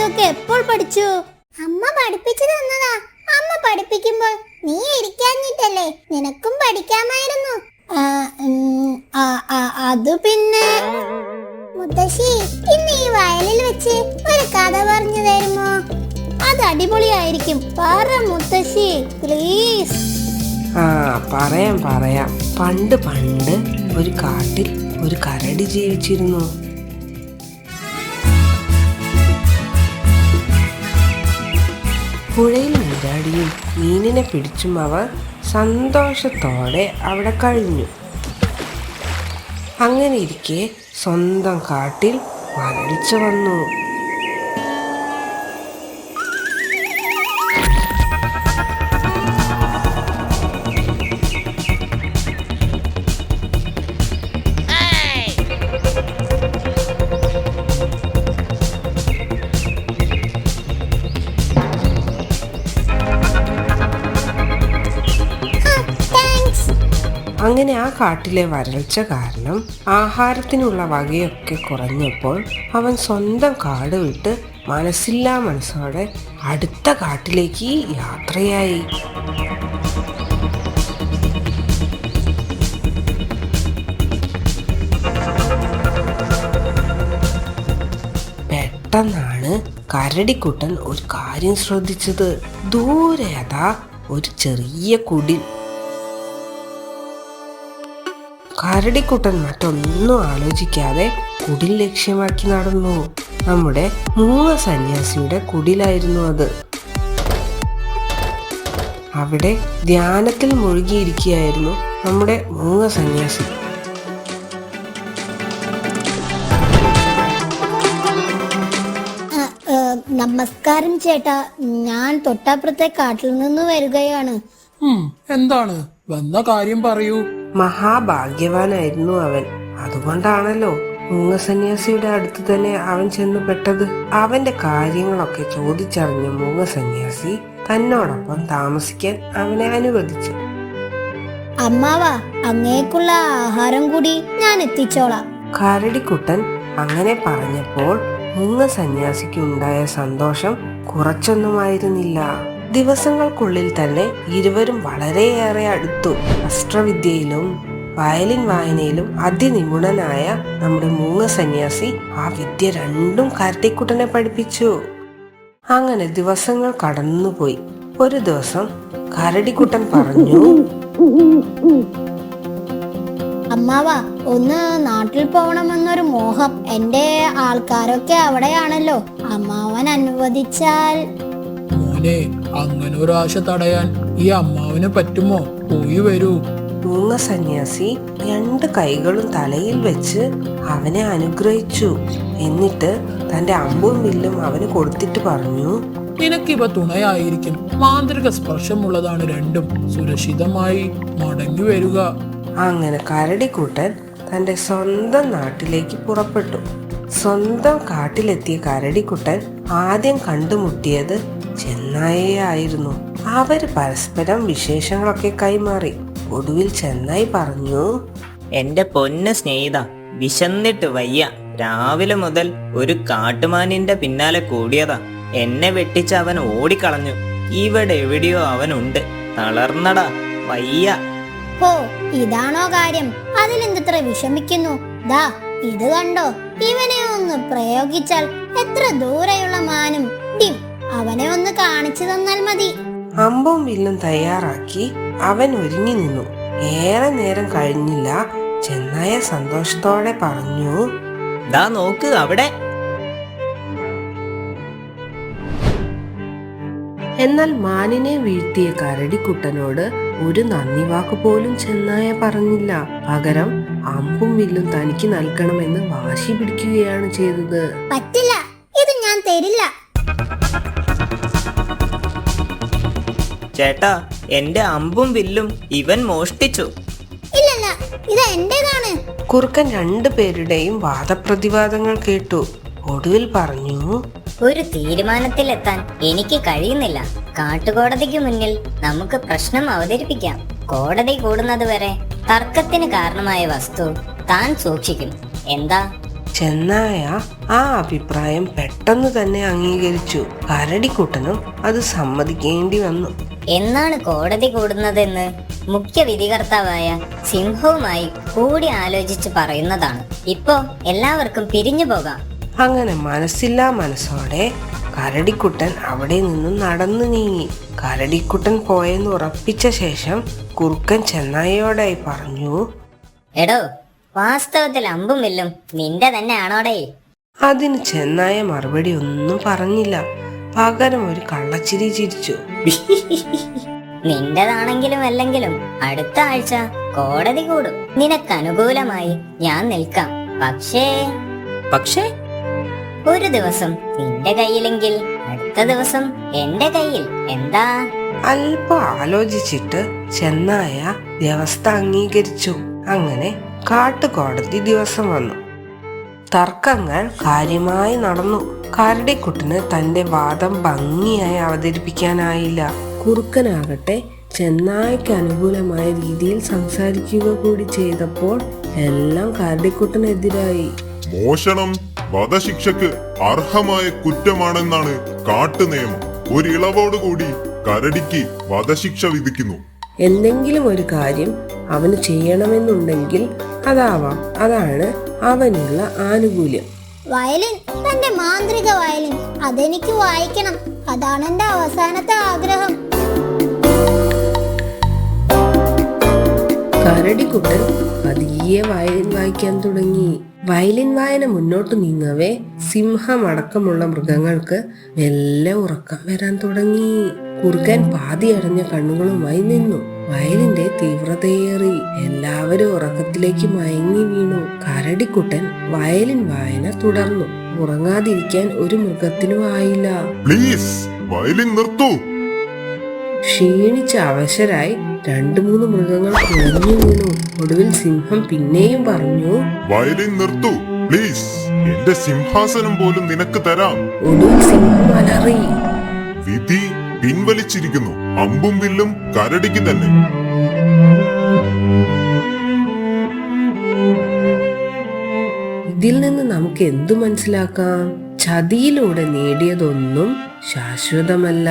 ഇതൊക്കെ എപ്പോൾ പഠിച്ചു? അമ്മ പഠിപ്പിച്ചു തന്നതാ അമ്മ പഠിപ്പിക്കുമ്പോൾ നീ ഇരിക്കാഞ്ഞിട്ടല്ലേ? നിനക്കും പഠിക്കാമായിരുന്നു. ആ, ആ, ആ, അത് പിന്നെ? മുത്തശ്ശി ഇന്ന് ഈ വയലിൽ വെച്ച് ഒരു കഥ പറഞ്ഞു തരുമോ? അത് അടിപൊളിയായിരിക്കും. പറ മുത്തശ്ശി പ്ലീസ് ആ പറയാം പറയാം. പണ്ട് പണ്ട് ഒരു കാട്ടിൽ ഒരു കരടി ജീവിച്ചിരുന്നു. പുഴയിൽ നീരാടിയും മീനിനെ പിടിച്ചും അവർ സന്തോഷത്തോടെ അവിടെ കഴിഞ്ഞു. അങ്ങനെ ഇരിക്കെ സ്വന്തം കാട്ടിൽ വരൾച്ച വന്നു. അങ്ങനെ ആ കാട്ടിലെ വരൾച്ച കാരണം ആഹാരത്തിനുള്ള വകയൊക്കെ കുറഞ്ഞപ്പോൾ അവൻ സ്വന്തം കാട് വിട്ട് മനസ്സില്ലാ മനസ്സോടെ അടുത്ത കാട്ടിലേക്ക് യാത്രയായി. പെട്ടെന്നാണ് കരടിക്കുട്ടൻ ഒരു കാര്യം ശ്രദ്ധിച്ചത്. ദൂരെ അതാ ഒരു ചെറിയ കുടിൽ. കരടിക്കുട്ടൻ മറ്റൊന്നും ആലോചിക്കാതെ കുടിൽ ലക്ഷ്യമാക്കി നടന്നു. നമ്മുടെ മൂങ്ങ സന്യാസിയുടെ കുടിലായിരുന്നു അത്. അവിടെ ധ്യാനത്തിൽ മുഴുകിയിരിക്കുകയായിരുന്നു നമ്മുടെ മൂങ്ങ സന്യാസി. നമസ്കാരം ചേട്ടാ. ഞാൻ തൊട്ടപ്പുറത്തെ കാട്ടിൽ നിന്ന് വരികയാണ്. എന്താണ്? വന്ന കാര്യം പറയൂ. മഹാഭാഗ്യവാനായിരുന്നു അവൻ. അതുകൊണ്ടാണല്ലോ മൂങ്ങസന്യാസിയുടെ അടുത്ത് തന്നെ അവൻ ചെന്ന് പെട്ടത്. അവന്റെ കാര്യങ്ങളൊക്കെ ചോദിച്ചറിഞ്ഞ മൂങ്ങ സന്യാസി തന്നോടൊപ്പം താമസിക്കാൻ അവനെ അനുവദിച്ചു. അമ്മാവ അങ്ങേക്കുള്ള ആഹാരം കൂടി ഞാൻ എത്തിച്ചോളാം. കരടിക്കുട്ടൻ അങ്ങനെ പറഞ്ഞപ്പോൾ മൂങ്ങ സന്യാസിക്കുണ്ടായ സന്തോഷം കുറച്ചൊന്നുമായിരുന്നില്ല. ദിവസങ്ങൾക്കുള്ളിൽ തന്നെ ഇരുവരും വളരെയേറെ അടുത്തു. അസ്ത്രവിദ്യയിലും വയലിൻ വായനയിലും അതിനിപുണനായ നമ്മുടെ മൂങ്ങ സന്യാസി ആ വിദ്യ രണ്ടും കാർത്തിക്കുട്ടനെ പഠിപ്പിച്ചു. അങ്ങനെ ദിവസങ്ങൾ കടന്നുപോയി. ഒരു ദിവസം കരടിക്കുട്ടൻ പറഞ്ഞു അമ്മാവ ഒന്ന് നാട്ടിൽ പോകണമെന്നൊരു മോഹം. എന്റെ ആൾക്കാരൊക്കെ അവിടെയാണല്ലോ. അമ്മാവൻ അനുവദിച്ചാൽ മോനെ അങ്ങനെ ഒരാശ തടയാൻ ഈ അമ്മാവിന് പറ്റുമോ? പോയി വരൂ. മൂങ്ങ സന്യാസി രണ്ട് കൈകളും തലയിൽ വെച്ച് അവനെ അനുഗ്രഹിച്ചു. എന്നിട്ട് തന്റെ അമ്പും വില്ലും അവന് കൊടുത്തിട്ട് പറഞ്ഞു നിനക്കിവ തുണയായിരിക്കും. മാന്ത്രിക സ്പർശമുള്ളതാണ് രണ്ടും. സുരക്ഷിതമായി മടങ്ങി വരിക. അങ്ങനെ കരടിക്കൂട്ടൻ തന്റെ സ്വന്തം നാട്ടിലേക്ക് പുറപ്പെട്ടു. സ്വന്തം കാട്ടിലെത്തിയ കരടിക്കുട്ടൻ ആദ്യം കണ്ടുമുട്ടിയത് ചെന്നായയെ ആയിരുന്നു. അവർ പരസ്പരം വിശേഷങ്ങളൊക്കെ കൈമാറി. ഒടുവിൽ ചെന്നായി പറഞ്ഞു എന്റെ പൊന്ന സ്നേഹിത വിശന്നിട്ട് വയ്യ. രാവിലെ മുതൽ ഒരു കാട്ടുമാനിന്റെ പിന്നാലെ കൂടിയതാ. എന്നെ വെട്ടിച്ച് അവൻ ഓടിക്കളഞ്ഞു. ഇവിടെ എവിടെയോ അവനുണ്ട്. തളർന്നടാ വയ്യ. ഓ ഇതാണോ കാര്യം? അതിലെന്തത്ര വിഷമിക്കുന്നു? ദാ ഇത് കണ്ടോ? ഇവനെ ഒന്ന് പ്രയോഗിച്ചാൽ എത്ര ദൂരെയുള്ള മാനും. ഡിം അവനെ ഒന്ന് കാണിച്ചു തന്നാൽ മതി. അമ്പും വില്ലും തയ്യാറാക്കി അവൻ ഒരുങ്ങി നിന്നു. ഏറെ നേരം കഴിഞ്ഞില്ല. ചെന്നായ സന്തോഷത്തോടെ പറഞ്ഞു ദാ നോക്ക് അവിടെ. എന്നാൽ മാനിനെ വീഴ്ത്തിയ കരടിക്കുട്ടനോട് ഒരു നന്ദി വാക്ക് പോലും ചെന്നായ പറഞ്ഞില്ല. പകരം അമ്പും വില്ലും തനിക്ക് നൽകണമെന്ന് വാശി പിടിക്കുകയാണ് ചെയ്തത്. പറ്റില്ല ചേട്ടാ എന്റെ അമ്പും വില്ലും ഇവൻ മോഷ്ടിച്ചു. ഇല്ലല്ല ഇത് എന്റേതാണ്? കുറുക്കൻ രണ്ടു പേരുടെയും വാദപ്രതിവാദങ്ങൾ കേട്ടു. ഒടുവിൽ പറഞ്ഞു ഒരു തീരുമാനത്തിലെത്താൻ എനിക്ക് കഴിയുന്നില്ല. കാട്ടുകോടതിക്ക് മുന്നിൽ നമുക്ക് പ്രശ്നം അവതരിപ്പിക്കാം. കോടതി കൂടുന്നത് വരെ തർക്കത്തിന് കാരണമായ വസ്തു താൻ സൂക്ഷിക്കും. എന്താ? ചെന്നായ ആ അഭിപ്രായം പെട്ടെന്ന് തന്നെ അംഗീകരിച്ചു. കരടിക്കുട്ടനും അത് സമ്മതിക്കേണ്ടി വന്നു. എന്നാണ് കോടതി കൂടുന്നതെന്ന് മുഖ്യ വിധികർത്താവായ സിംഹവുമായി കൂടി ആലോചിച്ച് പറയുന്നതാണ്. ഇപ്പോ എല്ലാവർക്കും പിരിഞ്ഞു പോകാം. അങ്ങനെ മനസ്സില്ലാ മനസ്സോടെ കരടിക്കുട്ടൻ അവിടെ നിന്നും നടന്നു നീങ്ങി. കരടിക്കുട്ടൻ പോയെന്ന് ഉറപ്പിച്ച ശേഷം കുറുക്കൻ ചെന്നായയോടായി പറഞ്ഞു എടോ വാസ്തവത്തിൽ അമ്പും വില്ലും നിന്റെ തന്നെ ആണോടേ അതിന് ചെന്നായ മറുപടി ഒന്നും പറഞ്ഞില്ല. പകരം ഒരു കള്ളച്ചിരി ചിരിച്ചു. നിന്റേതാണെങ്കിലും അല്ലെങ്കിലും അടുത്ത ആഴ്ച കോടതി കൂടും. നിനക്ക് അനുകൂലമായി ഞാൻ നിൽക്കാം. പക്ഷേ പക്ഷേ? ഒരു ദിവസം നിന്റെ കയ്യിലെങ്കിൽ അടുത്ത ദിവസം എന്റെ കയ്യിൽ. എന്താ? അല്പം ആലോചിച്ചിട്ട് ചെന്നായ വ്യവസ്ഥ അംഗീകരിച്ചു. അങ്ങനെ കാട്ടുകോടതി ദിവസം വന്നു. തർക്കങ്ങൾ കാര്യമായി നടന്നു. കരടിക്കുട്ടന് തന്റെ വാദം ഭംഗിയായി അവതരിപ്പിക്കാനായില്ല. കുറുക്കനാകട്ടെ ചെന്നായ്ക്ക് അനുകൂലമായ രീതിയിൽ സംസാരിക്കുക കൂടി ചെയ്തപ്പോൾ എല്ലാം കരടിക്കുട്ടനെതിരായി. മോഷണം വധശിക്ഷക്ക് അർഹമായ കുറ്റമാണെന്നാണ് കാട്ടുനിയമം. ഒരിളവോടുകൂടി കരടിക്ക് വധശിക്ഷ വിധിക്കുന്നു. എന്തെങ്കിലും ഒരു കാര്യം അവന് ചെയ്യണമെന്നുണ്ടെങ്കിൽ അതാവാം. അതാണ് അവനുള്ള ആനുകൂല്യം. വയലിൻ തന്റെ മാന്ത്രിക വയലിൻ. അതെനിക്ക് വായിക്കണം. അതാണ് എന്റെ അവസാനത്തെ ആഗ്രഹം. കരടിക്കുട്ടൻ പതിയെ വയലിൻ വായിക്കാൻ തുടങ്ങി. വയലിൻ വായന മുന്നോട്ട് നീങ്ങവേ സിംഹമടക്കമുള്ള മൃഗങ്ങൾക്ക് മെല്ലെ ഉറക്കം വരാൻ തുടങ്ങി. കുറുക്കൻ പാതി അടഞ്ഞ കണ്ണുകളുമായി നിന്നു. വയലിന്റെ തീവ്രതയേറി. എല്ലാവരും ഉറക്കത്തിലേക്ക് മയങ്ങി വീണു. കരടിക്കുട്ടൻ വയലിൻ വായന തുടർന്നു. ഉറങ്ങാതിരിക്കാൻ ഒരു മൃഗത്തിനും ആയില്ല. പ്ലീസ് വയലിൻ നിർത്തൂ. ക്ഷീണിച്ച അവശരായി രണ്ടു മൂന്ന് മൃഗങ്ങൾ കുഴഞ്ഞു വീണു. ഒടുവിൽ സിംഹം പിന്നെയും പറഞ്ഞു വയലിൻ നിർത്തൂ. പ്ലീസ് എന്റെ സിംഹാസനം പോലും നിനക്ക് തരാം. ഒടുവിൽ സിംഹം അലറി വിധി പിൻവലിച്ചിരിക്കുന്നു. അമ്പും വില്ലും കരടിക്ക് തന്നെ. ഇതിൽ നിന്ന് നമുക്ക് എന്തു മനസ്സിലാക്കാം? ചതിയിലൂടെ നേടിയതൊന്നും ശാശ്വതമല്ല.